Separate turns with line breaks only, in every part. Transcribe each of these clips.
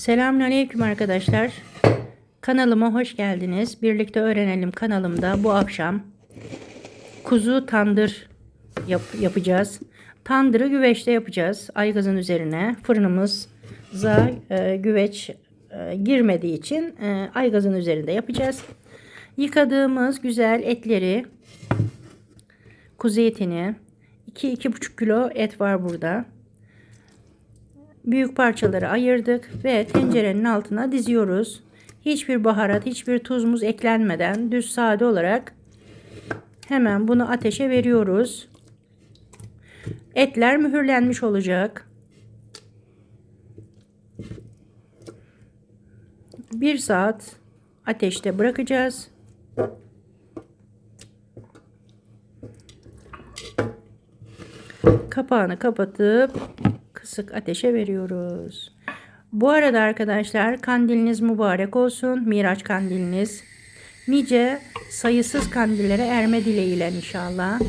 Selamünaleyküm arkadaşlar. Kanalıma hoş geldiniz. Birlikte öğrenelim kanalımda bu akşam kuzu tandır yap- yapacağız. Tandırı güveçte yapacağız. Aygazın üzerine fırınımıza e, güveç e, girmediği için e, aygazın üzerinde yapacağız. Yıkadığımız güzel etleri kuzu etini 2-2,5 kilo et var burada büyük parçaları ayırdık ve tencerenin altına diziyoruz. Hiçbir baharat, hiçbir tuzumuz eklenmeden düz sade olarak hemen bunu ateşe veriyoruz. Etler mühürlenmiş olacak. Bir saat ateşte bırakacağız. Kapağını kapatıp kısık ateşe veriyoruz. Bu arada arkadaşlar kandiliniz mübarek olsun. Miraç kandiliniz. Nice sayısız kandillere erme dileğiyle inşallah.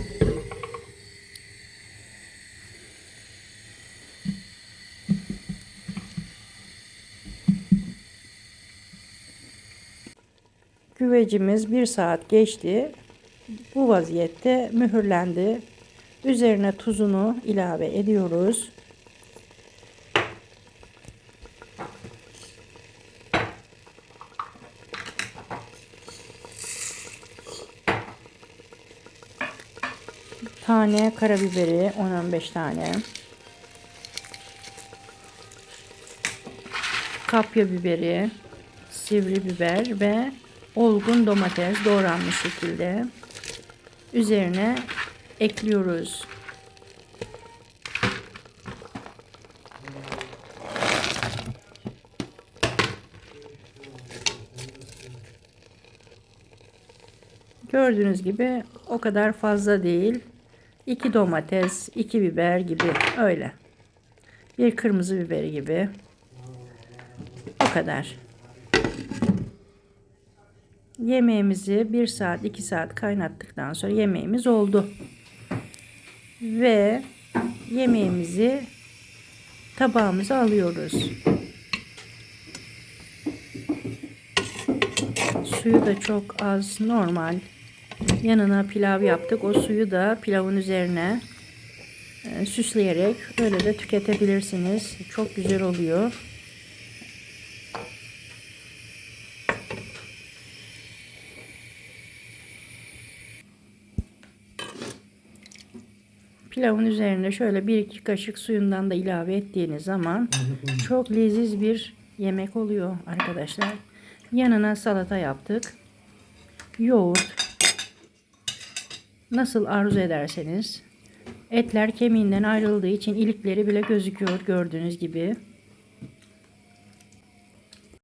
Güvecimiz bir saat geçti. Bu vaziyette mühürlendi. Üzerine tuzunu ilave ediyoruz. Tane karabiberi 10-15 tane kapya biberi sivri biber ve olgun domates doğranmış şekilde üzerine ekliyoruz. Gördüğünüz gibi o kadar fazla değil. 2 domates, 2 biber gibi öyle. Bir kırmızı biberi gibi. O kadar. Yemeğimizi 1 saat 2 saat kaynattıktan sonra yemeğimiz oldu. Ve yemeğimizi tabağımıza alıyoruz. Suyu da çok az normal. Yanına pilav yaptık. O suyu da pilavın üzerine e, süsleyerek öyle de tüketebilirsiniz. Çok güzel oluyor. Pilavın üzerine şöyle bir iki kaşık suyundan da ilave ettiğiniz zaman çok leziz bir yemek oluyor arkadaşlar. Yanına salata yaptık. Yoğurt, nasıl arzu ederseniz. Etler kemiğinden ayrıldığı için ilikleri bile gözüküyor gördüğünüz gibi.